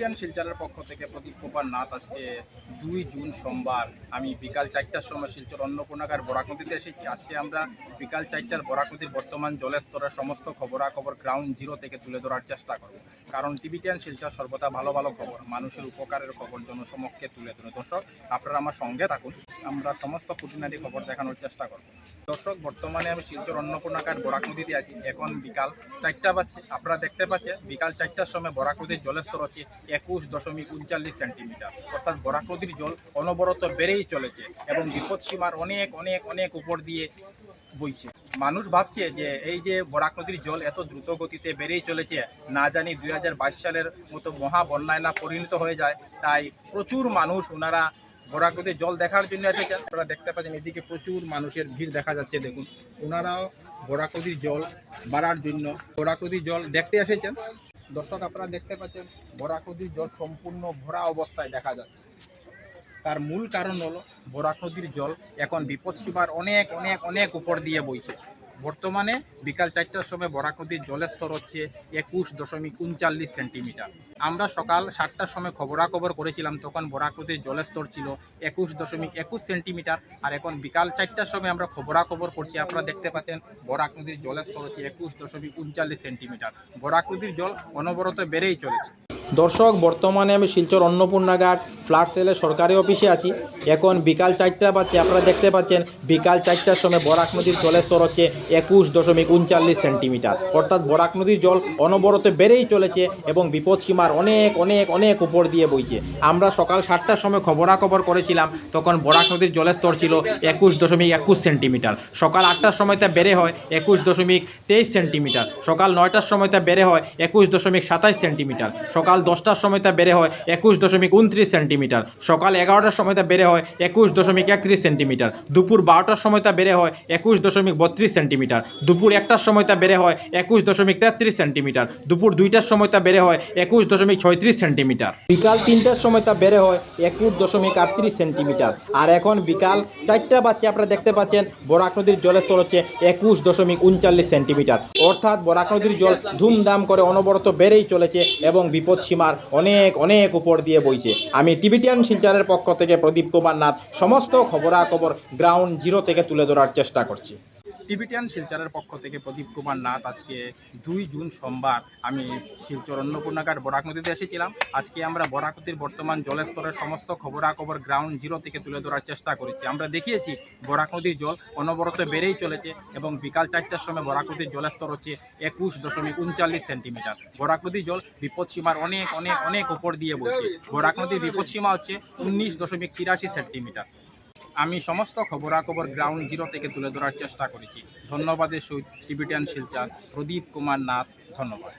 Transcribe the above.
Tibetan শিলচরের পক্ষ থেকে প্রদীপ কুমার নাথ আজকে দুই জুন সোমবার। আমি বিকাল চারটার সময় শিলচর অন্নপূর্ণাকার বরাক নদীতে এসেছি। আজকে আমরা বিকাল চারটার বরাক নদীর বর্তমান জলের স্তরের সমস্ত খবরাখবর গ্রাউন্ড জিরো থেকে তুলে ধরার চেষ্টা করব। কারণ টিবিটিয়ান শিলচর সর্বদা ভালো ভালো খবর। মানুষের উপকারের খবর জনসমক্ষে তুলে ধরে। দর্শক, আপনারা আমার সঙ্গে থাকুন। আমরা সমস্ত খুঁটিনাটি খবর দেখানোর চেষ্টা করব। দর্শক, বর্তমানে আমি শিলচর অন্নপূর্ণাকার বরাক নদীতে আছি। এখন বিকাল চারটা বাজছে। আপনারা দেখতে পাচ্ছেন, বিকাল চারটার সময় বরাক নদীর জলের স্তর হচ্ছে একুশ দশমিক উনচল্লিশ সেন্টিমিটার। অর্থাৎ বরাক নদীর জল অনবরত বেড়েই চলেছে এবং বিপদসীমার অনেক অনেক অনেক উপর দিয়ে বইছে। মানুষ ভাবছে যে এই যে বরাক নদীর জল এত দ্রুত গতিতে বেড়েই চলেছে, না জানি দুই হাজার বাইশ সালের মতো মহা বন্যায় না পরিণত হয়ে যায়। তাই প্রচুর মানুষ ওনারা বরাক নদীর জল দেখার জন্য এসেছেন। আপনারা দেখতে পাচ্ছেন এদিকে প্রচুর মানুষের ভিড় দেখা যাচ্ছে, দেখুন। ওনারাও বরাক নদীর জল বাড়ার জন্য বরাক নদীর জল দেখতে এসেছেন। দর্শক আপনারা দেখতে পাচ্ছেন বরাক নদীর জল সম্পূর্ণ ভরা অবস্থায় দেখা যাচ্ছে। তার মূল কারণ হলো বরাক নদীর জল এখন বিপদ সীমার অনেক অনেক অনেক উপর দিয়ে বইছে। বর্তমানে বিকাল চারটার সময় বরাক নদীর জলের স্তর হচ্ছে একুশ দশমিক উনচাল্লিশ সেন্টিমিটার। আমরা সকাল সাতটার সময় খবরাখবর করেছিলাম, তখন বরাক নদীর জলের স্তর ছিল একুশ দশমিক একুশ সেন্টিমিটার আর এখন বিকাল চারটার সময় আমরা খবরাখবর করছি। আপনারা দেখতে পাচ্ছেন, বরাক নদীর জলের স্তর হচ্ছে একুশ দশমিক উনচাল্লিশ সেন্টিমিটার। বরাক নদীর জল অনবরত বেড়েই চলেছে। দর্শক, বর্তমানে আমি শিলচর অন্নপূর্ণাঘাট ফ্ল্যাট সেলের সরকারি অফিসে আছি। এখন বিকাল চারটা বাজছে, আপনারা দেখতে পাচ্ছেন, বিকাল চারটার সময় বরাক নদীর জলের স্তর হচ্ছে একুশ দশমিক উনচাল্লিশ সেন্টিমিটার। অর্থাৎ বরাক নদীর জল অনবরত বেড়েই চলেছে এবং বিপদসীমার অনেক অনেক অনেক উপর দিয়ে বইছে। আমরা সকাল সাতটার সময় খবরাখবর করেছিলাম, তখন বরাক নদীর জলের স্তর ছিল একুশ দশমিক একুশ সেন্টিমিটার। সকাল আটটার সময় তা বেড়ে হয় একুশ দশমিক তেইশ সেন্টিমিটার। সকাল নয়টার সময় তা বেড়ে হয় একুশ দশমিক সাতাইশ সেন্টিমিটার। সকাল দশটার সময় তা বেড়ে হয় একুশ দশমিক উনত্রিশ সেন্টিমিটার। সকাল এগারোটার সময় তা বেড়ে হয় একুশ দশমিক একত্রিশ সেন্টিমিটার। দুপুর বারোটার সময় তা বেড়ে হয় একুশ দশমিক বত্রিশ সেন্টিমিটার। দুপুর একটার সময় তা বেড়ে হয় একুশ দশমিক তেত্রিশ সেন্টিমিটার। দুপুর দুইটার সময় তা বেড়ে হয় একুশ দশমিক ছয়ত্রিশ সেন্টিমিটার। বিকাল তিনটার সময় তা বেড়ে হয় একুশ দশমিক আটত্রিশ সেন্টিমিটার। আর এখন বিকাল চারটা বাচ্চা আপনারা দেখতে পাচ্ছেন, বরাক নদীর জলের স্তর হচ্ছে একুশ দশমিক উনচল্লিশ সেন্টিমিটার। অর্থাৎ বরাক নদীর জল ধুমধাম করে অনবরত বেড়েই চলেছে এবং বিপদ সীমার অনেক অনেক উপর দিয়ে বইছে। আমি টিবিটিয়ান শিলচারের পক্ষ থেকে প্রদীপ কুমার নাথ সমস্ত খবরাখবর গ্রাউন্ড জিরো থেকে তুলে ধরার চেষ্টা করছি। টিবিটিয়ান শিলচরের পক্ষ থেকে প্রদীপ কুমার নাথ আজকে দুই জুন সোমবার আমি শিলচর অন্নপূর্ণাকার বরাক নদীতে এসেছিলাম। আজকে আমরা বরাক নদীর বর্তমান জলের স্তরের সমস্ত খবরাখবর গ্রাউন্ড জিরো থেকে তুলে ধরার চেষ্টা করেছি। আমরা দেখিয়েছি বরাক নদীর জল অনবরত বেড়েই চলেছে এবং বিকাল চারটার সময় বরাক নদীর জলের স্তর হচ্ছে একুশ দশমিক উনচল্লিশ সেন্টিমিটার। বরাক নদীর জল বিপদসীমার অনেক অনেক অনেক উপর দিয়ে বলছে বরাক নদীর বিপদসীমা হচ্ছে উনিশ দশমিক তিরাশি সেন্টিমিটার। আমি সমস্ত খবরাখবর গ্রাউন্ড জিরো থেকে তুলে ধরার চেষ্টা করেছি। ধন্যবাদের সহিত টিবিটিয়ান শিলচার, প্রদীপ কুমার নাথ, ধন্যবাদ।